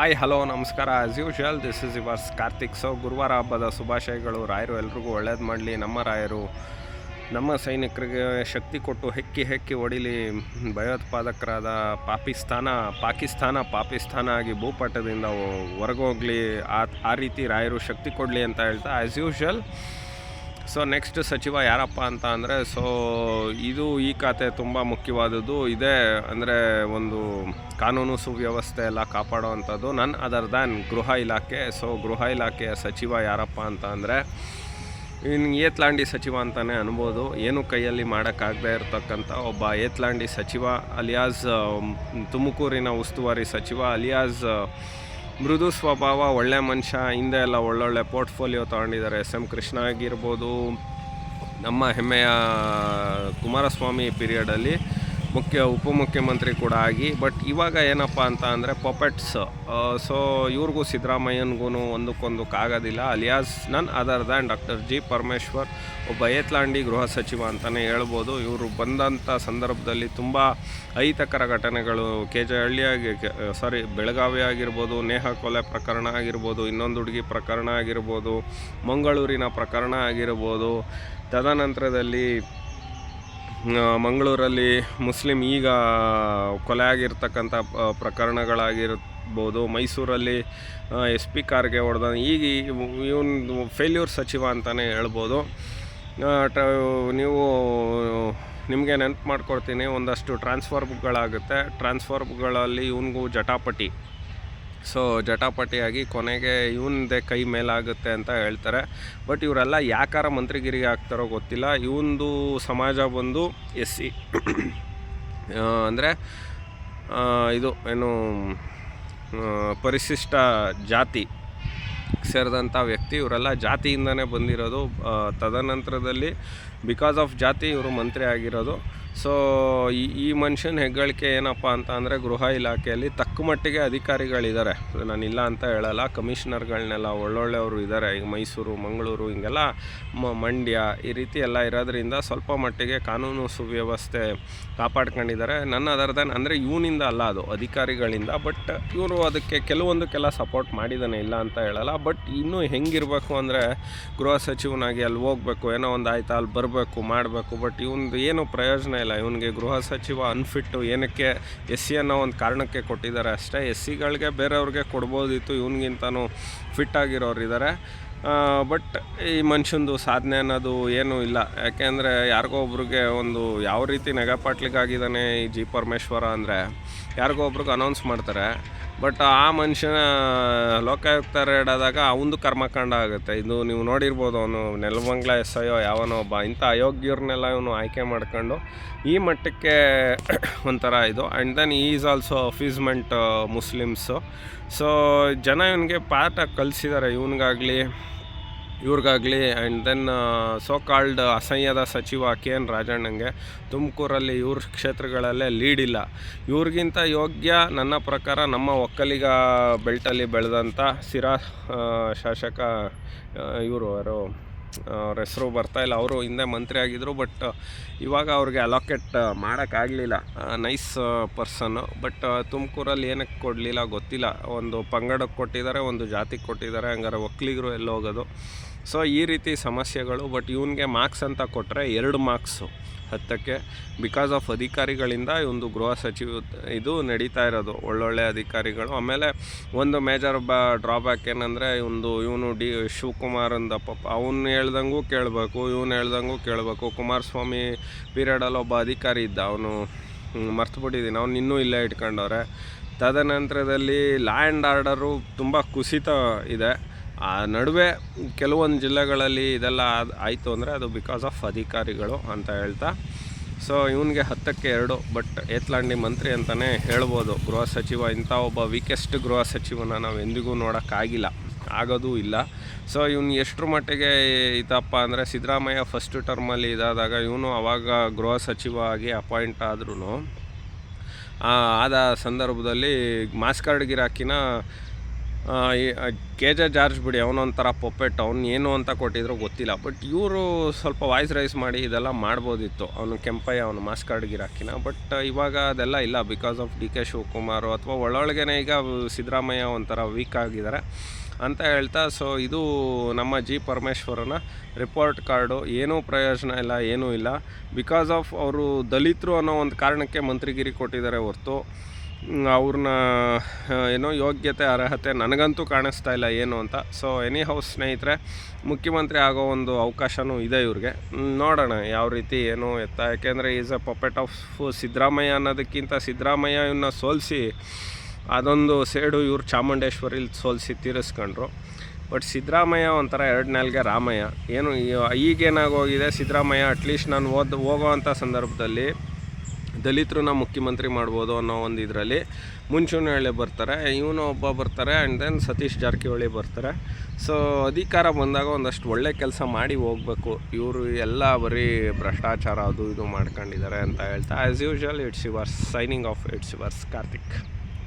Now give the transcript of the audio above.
Hi, hello, ನಮಸ್ಕಾರ. As usual this is yours Karthik so ಗುರುವಾರ ಹಬ್ಬದ ಶುಭಾಶಯಗಳು. ರಾಯರು ಎಲ್ರಿಗೂ ಒಳ್ಳೇದು ಮಾಡಲಿ. ನಮ್ಮ ರಾಯರು, ನಮ್ಮ ಸೈನಿಕರಿಗೆ ಶಕ್ತಿ ಕೊಟ್ಟು ಹೆಕ್ಕಿ ಹೆಕ್ಕಿ ಹೊಡಿಲಿ. ಭಯೋತ್ಪಾದಕರಾದ ಪಾಕಿಸ್ತಾನ ಪಾಕಿಸ್ತಾನ ಪಾಕಿಸ್ತಾನ ಆಗಿ ಭೂಪಟದಿಂದ ಹೊರಗೋಗ್ಲಿ. ಆ ಆ ರೀತಿ ರಾಯರು ಶಕ್ತಿ ಕೊಡಲಿ ಅಂತ ಹೇಳ್ತಾ ಆ್ಯಸ್ ಯೂಶುವಲ್ ಸೊ ನೆಕ್ಸ್ಟ್ ಸಚಿವ ಯಾರಪ್ಪ ಅಂತ ಅಂದರೆ ಸೊ ಇದು ಈ ಖಾತೆ ತುಂಬ ಮುಖ್ಯವಾದದ್ದು. ಇದೇ ಅಂದರೆ ಒಂದು ಕಾನೂನು ಸುವ್ಯವಸ್ಥೆ ಎಲ್ಲ ಕಾಪಾಡೋವಂಥದ್ದು ನನ್ನ ಅದರ್ ದ್ಯಾನ್ ಗೃಹ ಇಲಾಖೆ. ಸೊ ಗೃಹ ಇಲಾಖೆಯ ಸಚಿವ ಯಾರಪ್ಪ ಅಂತ ಅಂದರೆ ಇನ್ನು ಏತ್ಲಾಂಡಿ ಸಚಿವ ಅಂತಲೇ ಅನ್ಬೋದು. ಏನು ಕೈಯಲ್ಲಿ ಮಾಡೋಕ್ಕಾಗದೇ ಇರತಕ್ಕಂಥ ಒಬ್ಬ ಏತ್ಲಾಂಡಿ ಸಚಿವ, ಅಲಿಯಾಸ್ ತುಮಕೂರಿನ ಉಸ್ತುವಾರಿ ಸಚಿವ, ಅಲಿಯಾಸ್ ಮೃದು ಸ್ವಭಾವ, ಒಳ್ಳೆ ಮನುಷ್ಯ, ಹಿಂದೆ ಎಲ್ಲ ಒಳ್ಳೊಳ್ಳೆ ಪೋರ್ಟ್ಫೋಲಿಯೋ ತೊಗೊಂಡಿದ್ದಾರೆ. ಎಸ್. ಎಂ. ಕೃಷ್ಣ ಆಗಿರ್ಬೋದು, ನಮ್ಮ ಹೆಮ್ಮೆಯ ಕುಮಾರಸ್ವಾಮಿ ಪೀರಿಯಡಲ್ಲಿ ಮುಖ್ಯ ಉಪಮುಖ್ಯಮಂತ್ರಿ ಕೂಡ ಆಗಿ ಬಟ್ ಇವಾಗ ಏನಪ್ಪ ಅಂತ ಅಂದರೆ ಪಪೆಟ್ಸ್ ಸೊ ಇವ್ರಿಗೂ ಸಿದ್ದರಾಮಯ್ಯನಿಗೂ ಒಂದಕ್ಕೊಂದಕ್ಕಾಗೋದಿಲ್ಲ alias none other than doctor G Parameshwar ಒಬ್ಬ ಏತ್ಲಾಂಡಿ ಗೃಹ ಸಚಿವ ಅಂತಲೇ ಹೇಳ್ಬೋದು. ಇವರು ಬಂದಂಥ ಸಂದರ್ಭದಲ್ಲಿ ತುಂಬ ಅಹಿತಕರ ಘಟನೆಗಳು ಕೆ ಜೆ ಹಳ್ಳಿಯಾಗಿ ಸಾರಿ ಬೆಳಗಾವಿ ಆಗಿರ್ಬೋದು, ನೇಹ ಕೊಲೆ ಪ್ರಕರಣ ಆಗಿರ್ಬೋದು, ಇನ್ನೊಂದು ಹುಡುಗಿ ಪ್ರಕರಣ ಆಗಿರ್ಬೋದು, ಮಂಗಳೂರಿನ ಪ್ರಕರಣ ಆಗಿರ್ಬೋದು, ತದನಂತರದಲ್ಲಿ ಮಂಗಳೂರಲ್ಲಿ ಮುಸ್ಲಿಂ ಈಗ ಕೊಲೆ ಆಗಿರ್ತಕ್ಕಂಥ ಪ್ರಕರಣಗಳಾಗಿರ್ಬೋದು. ಮೈಸೂರಲ್ಲಿ ಎಸ್ ಪಿ ಕಾರ್ಗೆ ಹೊಡೆದ ಈಗ ಇವನ್ ಫೇಲ್ಯೂರ್ ಸಚಿವ ಅಂತಲೇ ಹೇಳ್ಬೋದು. ನೀವು, ನಿಮಗೆ ನೆನಪು ಮಾಡ್ಕೊಡ್ತೀನಿ, ಒಂದಷ್ಟು ಟ್ರಾನ್ಸ್ಫಾರ್ಮ್ಗಳಾಗುತ್ತೆ ಟ್ರಾನ್ಸ್ಫಾರ್ಮ್ಗಳಲ್ಲಿ ಇವನಿಗೂ ಜಟಾಪಟಿ. ಸೊ ಜಟಾಪಟಿಯಾಗಿ ಕೊನೆಗೆ ಇವನದೆ ಕೈ ಮೇಲಾಗುತ್ತೆ ಅಂತ ಹೇಳ್ತಾರೆ. ಬಟ್ ಇವರೆಲ್ಲ ಯಾಕಾರ ಮಂತ್ರಿಗಿರಿಗೆ ಆಗ್ತಾರೋ ಗೊತ್ತಿಲ್ಲ. ಇವಂದು ಸಮಾಜ ಬಂದು ಎಸ್ ಸಿ. ಅಂದರೆ ಇದು ಏನು ಪರಿಶಿಷ್ಟ ಜಾತಿ ಸೇರಿದಂಥ ವ್ಯಕ್ತಿ, ಇವರೆಲ್ಲ ಜಾತಿಯಿಂದನೇ ಬಂದಿರೋದು. ತದನಂತರದಲ್ಲಿ ಬಿಕಾಸ್ ಆಫ್ ಜಾತಿ ಇವರು ಮಂತ್ರಿ ಆಗಿರೋದು. ಸೊ ಈ ಈ ಮನುಷ್ಯನ ಹೆಗ್ಗಳಿಕೆ ಏನಪ್ಪ ಅಂತ ಅಂದರೆ ಗೃಹ ಇಲಾಖೆಯಲ್ಲಿ ತಕ್ಕ ಮಟ್ಟಿಗೆ ಅಧಿಕಾರಿಗಳಿದ್ದಾರೆ. ನಾನು ಇಲ್ಲ ಅಂತ ಹೇಳಲ್ಲ, ಕಮಿಷನರ್ಗಳನ್ನೆಲ್ಲ ಒಳ್ಳೊಳ್ಳೆಯವರು ಇದ್ದಾರೆ. ಈಗ ಮೈಸೂರು, ಮಂಗಳೂರು ಹಿಂಗೆಲ್ಲ ಮಂಡ್ಯ ಈ ರೀತಿ ಎಲ್ಲ ಇರೋದ್ರಿಂದ ಸ್ವಲ್ಪ ಮಟ್ಟಿಗೆ ಕಾನೂನು ಸುವ್ಯವಸ್ಥೆ ಕಾಪಾಡ್ಕೊಂಡಿದ್ದಾರೆ. ನನ್ನ ಅದರ್ದನ್ ಅಂದರೆ ಇವನಿಂದ ಅಲ್ಲ ಅದು, ಅಧಿಕಾರಿಗಳಿಂದ. ಬಟ್ ಇವರು ಅದಕ್ಕೆ ಕೆಲವೊಂದಕ್ಕೆಲ್ಲ ಸಪೋರ್ಟ್ ಮಾಡಿದ್ದಾನೆ, ಇಲ್ಲ ಅಂತ ಹೇಳಲ್ಲ. ಬಟ್ ಇನ್ನೂ ಹೆಂಗಿರಬೇಕು ಅಂದರೆ ಗೃಹ ಸಚಿವನಾಗಿ ಅಲ್ಲಿ ಹೋಗಬೇಕು, ಏನೋ ಒಂದು ಆಯ್ತಾ, ಅಲ್ಲಿ ಬರಬೇಕು, ಮಾಡಬೇಕು. ಬಟ್ ಇವಂದು ಏನು ಪ್ರಯೋಜನ ಇಲ್ಲ. ಇವನಿಗೆ ಗೃಹ ಸಚಿವ ಅನ್ಫಿಟ್ಟು ಏನಕ್ಕೆ ಎಸ್ ಸಿ ಅನ್ನೋ ಒಂದು ಕಾರಣಕ್ಕೆ ಕೊಟ್ಟಿದ್ದಾರೆ. ಅಷ್ಟೇ ಎಸ್ ಸಿಗಳಿಗೆ ಬೇರೆಯವ್ರಿಗೆ ಕೊಡ್ಬೋದಿತ್ತು, ಇವನಿಗಿಂತನೂ ಫಿಟ್ ಆಗಿರೋರು ಇದ್ದಾರೆ ಬಟ್ ಈ ಮನುಷ್ಯಂದು ಸಾಧನೆ ಅನ್ನೋದು ಏನೂ ಇಲ್ಲ. ಯಾಕೆಂದರೆ ಯಾರಿಗೋ ಒಬ್ರಿಗೆ ಒಂದು ಯಾವ ರೀತಿ ನೆಗಪಾಟ್ಲಿಕ್ಕಾಗಿದ್ದಾನೆ ಈ ಜಿ ಪರಮೇಶ್ವರ ಅಂದರೆ ಯಾರಿಗೋ ಒಬ್ರಿಗೆ ಅನೌನ್ಸ್ ಮಾಡ್ತಾರೆ. ಬಟ್ ಆ ಮನುಷ್ಯನ ಲೋಕಾಯುಕ್ತ ರೇಡ್ ಆದಾಗ ಅವಂದು ಕರ್ಮಕಾಂಡ ಆಗುತ್ತೆ. ಇದು ನೀವು ನೋಡಿರ್ಬೋದು ಅವನು ನೆಲಮಂಗ್ಲ ಎಸ್ ಐ ಯಾವನೋ ಒಬ್ಬ. ಇಂಥ ಅಯೋಗ್ಯರನ್ನೆಲ್ಲ ಇವನು ಆಯ್ಕೆ ಮಾಡ್ಕೊಂಡು ಈ ಮಟ್ಟಕ್ಕೆ ಒಂಥರ ಇದು. And then is also appeasement Muslims so ಜನ ಇವನಿಗೆ ಪಾಠ ಕಲಿಸಿದ್ದಾರೆ. ಇವನಿಗಾಗಲಿ ಇವ್ರಿಗಾಗಲಿ ಆ್ಯಂಡ್ ದೆನ್ ಸೋ ಕಾಲ್ಡ್ ಅಸಹ್ಯದ ಸಚಿವ ಕೆ ಎನ್ ರಾಜಣ್ಣಂಗೆ ತುಮಕೂರಲ್ಲಿ ಇವ್ರ ಕ್ಷೇತ್ರಗಳಲ್ಲೇ ಲೀಡ್ ಇಲ್ಲ. ಇವ್ರಿಗಿಂತ ಯೋಗ್ಯ ನನ್ನ ಪ್ರಕಾರ ನಮ್ಮ ಒಕ್ಕಲಿಗ ಬೆಲ್ಟಲ್ಲಿ ಬೆಳೆದಂಥ ಸಿರಾ ಶಾಸಕ ಇವರು ಯಾರು? ಅವ್ರ ಹೆಸರು ಇಲ್ಲ. ಅವರು ಹಿಂದೆ ಮಂತ್ರಿ ಆಗಿದ್ದರು ಬಟ್ ಇವಾಗ ಅವ್ರಿಗೆ ಅಲೋಕೇಟ್ ಮಾಡೋಕ್ಕಾಗಲಿಲ್ಲ ನೈಸ್ ಪರ್ಸನ್ನು ಬಟ್ ತುಮಕೂರಲ್ಲಿ ಏನಕ್ಕೆ ಕೊಡಲಿಲ್ಲ ಗೊತ್ತಿಲ್ಲ. ಒಂದು ಪಂಗಡಕ್ಕೆ ಕೊಟ್ಟಿದ್ದಾರೆ, ಒಂದು ಜಾತಿಗೆ ಕೊಟ್ಟಿದ್ದಾರೆ, ಹಂಗಾರೆ ಒಕ್ಕಲಿಗರು ಎಲ್ಲೋಗೋದು. ಸೊ ಈ ರೀತಿ ಸಮಸ್ಯೆಗಳು ಬಟ್ ಇವನಿಗೆ ಮಾರ್ಕ್ಸ್ ಅಂತ ಕೊಟ್ಟರೆ ಎರಡು ಮಾರ್ಕ್ಸು ಹತ್ತಕ್ಕೆ. ಬಿಕಾಸ್ ಆಫ್ ಅಧಿಕಾರಿಗಳಿಂದ ಈ ಒಂದು ಗೃಹ ಸಚಿವ ಇದು ನಡೀತಾ ಇರೋದು, ಒಳ್ಳೊಳ್ಳೆ ಅಧಿಕಾರಿಗಳು. ಆಮೇಲೆ ಒಂದು ಮೇಜರ್ ಬ ಡ್ರಾಬ್ಯಾಕ್ ಏನಂದರೆ ಒಂದು ಇವನು ಡಿ, ಶಿವಕುಮಾರ್ ಅಂದ ಪಾಪ. ಅವನು ಹೇಳ್ದಂಗೂ ಕೇಳಬೇಕು, ಇವನು ಹೇಳ್ದಂಗೂ ಕೇಳಬೇಕು. ಕುಮಾರಸ್ವಾಮಿ ಪೀರಿಯಡಲ್ಲಿ ಒಬ್ಬ ಅಧಿಕಾರಿ ಇದ್ದ, ಅವನು ಮರ್ತುಬಿಟ್ಟಿದ್ದೀನಿ ಅವ್ನು ಇನ್ನೂ ಇಲ್ಲೇ ಇಟ್ಕೊಂಡವ್ರೆ. ತದನಂತರದಲ್ಲಿ ಲ್ಯಾಂಡ್ ಆರ್ಡರು ತುಂಬ ಕುಸಿತ ಇದೆ. ಆ, ನಡುವೆ ಕೆಲವೊಂದು ಜಿಲ್ಲೆಗಳಲ್ಲಿ ಇದೆಲ್ಲ ಆಯಿತು ಅಂದರೆ ಅದು ಬಿಕಾಸ್ ಆಫ್ ಅಧಿಕಾರಿಗಳು ಅಂತ ಹೇಳ್ತಾ. ಸೊ ಇವನಿಗೆ ಹತ್ತಕ್ಕೆ ಎರಡು ಬಟ್ ಏತ್ಲಾಂಡಿ ಮಂತ್ರಿ ಅಂತಲೇ ಹೇಳ್ಬೋದು. ಗೃಹ ಸಚಿವ, ಇಂಥ ಒಬ್ಬ ವೀಕೆಸ್ಟ್ ಗೃಹ ಸಚಿವನ ನಾವು ಎಂದಿಗೂ ನೋಡೋಕ್ಕಾಗಿಲ್ಲ ಆಗೋದೂ ಇಲ್ಲ. ಸೊ ಇವನು ಎಷ್ಟರ ಮಟ್ಟಿಗೆ ಇದಪ್ಪ ಅಂದರೆ ಸಿದ್ದರಾಮಯ್ಯ ಫಸ್ಟ್ ಟರ್ಮಲ್ಲಿ ಇದಾದಾಗ ಇವನು ಅವಾಗ ಗೃಹ ಸಚಿವ ಆಗಿ ಅಪಾಯಿಂಟ್ ಆದ್ರೂ ಆದ ಸಂದರ್ಭದಲ್ಲಿ ಮಾಸ್ಕಾರ್ಡ್ ಗಿರಾಕಿನ ಕೆ ಜೆ ಜಾರ್ಜ್ ಬಿಡಿ ಅವನೊಂಥರ ಪೊಪೆಟ್ ಅವ್ನು ಏನು ಅಂತ ಕೊಟ್ಟಿದ್ರು ಗೊತ್ತಿಲ್ಲ. ಬಟ್ ಇವರು ಸ್ವಲ್ಪ ವಾಯ್ಸ್ ರೈಸ್ ಮಾಡಿ ಇದೆಲ್ಲ ಮಾಡ್ಬೋದಿತ್ತು. ಅವನು ಕೆಂಪಯ್ಯ, ಅವನು ಮಾಸ್ ಕಾರ್ಡ್ ಗಿರಾಕಿನ ಬಟ್ ಇವಾಗ ಅದೆಲ್ಲ ಇಲ್ಲ. Because of D K Shivakumar ಅಥವಾ ಒಳೊಳಗೇನೆ ಈಗ ಸಿದ್ದರಾಮಯ್ಯ ಒಂಥರ ವೀಕ್ ಆಗಿದ್ದಾರೆ ಅಂತ ಹೇಳ್ತಾ ಸೊ ಇದು ನಮ್ಮ ಜಿ ಪರಮೇಶ್ವರನ ರಿಪೋರ್ಟ್ ಕಾರ್ಡು ಏನೂ ಪ್ರಯೋಜನ ಇಲ್ಲ, ಏನೂ ಇಲ್ಲ. ಬಿಕಾಸ್ ಆಫ್ ಅವರು ದಲಿತರು ಅನ್ನೋ ಒಂದು ಕಾರಣಕ್ಕೆ ಮಂತ್ರಿಗಿರಿ ಕೊಟ್ಟಿದ್ದಾರೆ ಹೊರತು. ಅವ್ರನ್ನ ಏನೋ ಯೋಗ್ಯತೆ, ಅರ್ಹತೆ ನನಗಂತೂ ಕಾಣಿಸ್ತಾ ಇಲ್ಲ ಏನು ಅಂತ. ಸೊ ಎನಿ ಹೌಸ್ ಸ್ನೇಹಿತರೆ, ಮುಖ್ಯಮಂತ್ರಿ ಆಗೋ ಒಂದು ಅವಕಾಶವೂ ಇದೆ ಇವ್ರಿಗೆ. ನೋಡೋಣ ಯಾವ ರೀತಿ ಏನು ಎತ್ತ. ಯಾಕೆಂದರೆ is a puppet of Siddaramaiah ಅನ್ನೋದಕ್ಕಿಂತ ಸಿದ್ದರಾಮಯ್ಯ ಇವನ್ನ ಸೋಲಿಸಿ, ಅದೊಂದು ಸೇಡು ಇವ್ರು ಚಾಮುಂಡೇಶ್ವರಿಲಿ ಸೋಲಿಸಿ ತೀರಿಸ್ಕೊಂಡ್ರು. ಬಟ್ ಸಿದ್ದರಾಮಯ್ಯ ಒಂಥರ ಎರಡು ನಾಲ್ಗೆ ರಾಮಯ್ಯ. ಏನು ಈಗೇನಾಗೋಗಿದೆ, ಸಿದ್ದರಾಮಯ್ಯ ಅಟ್ಲೀಸ್ಟ್ ನಾನು ಓದ್, ಹೋಗೋ ಅಂಥ ಸಂದರ್ಭದಲ್ಲಿ ದಲಿತರನ್ನ ಮುಖ್ಯಮಂತ್ರಿ ಮಾಡ್ಬೋದು ಅನ್ನೋ ಒಂದು ಇದರಲ್ಲಿ ಮುಂಚೂಣಿಯಲ್ಲಿ ಬರ್ತಾರೆ. ಇವನು ಒಬ್ಬ ಬರ್ತಾರೆ ಆ್ಯಂಡ್ ದೆನ್ ಸತೀಶ್ ಜಾರಕಿಹೊಳಿ ಬರ್ತಾರೆ. ಸೊ ಅಧಿಕಾರ ಬಂದಾಗ ಒಂದಷ್ಟು ಒಳ್ಳೆ ಕೆಲಸ ಮಾಡಿ ಹೋಗ್ಬೇಕು. ಇವರು ಎಲ್ಲ ಬರೀ ಭ್ರಷ್ಟಾಚಾರ ಅದು ಇದು ಮಾಡ್ಕೊಂಡಿದ್ದಾರೆ ಅಂತ ಹೇಳ್ತಾ as usual it's yours signing off it's yours Karthik